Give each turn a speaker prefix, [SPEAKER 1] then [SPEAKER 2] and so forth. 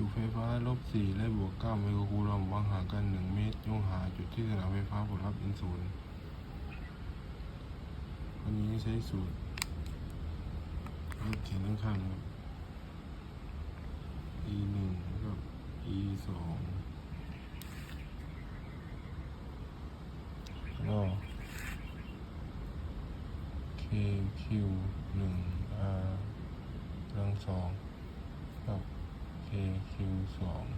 [SPEAKER 1] จุไฟฟ้าลบสี่และบวกเก้าไมโครคูลอมวางห่างกันหนึ่งเมตรจงหาจุดที่สนามไฟฟ้าผลลัพธ์เป็นศูนย์วันนี้ใช้สูตรเขียนข้างๆครับ e หนึ่งกับ e สองแล้วก็ k q หนึ่ง r กำลังสองกับ k q สอง r กำลัง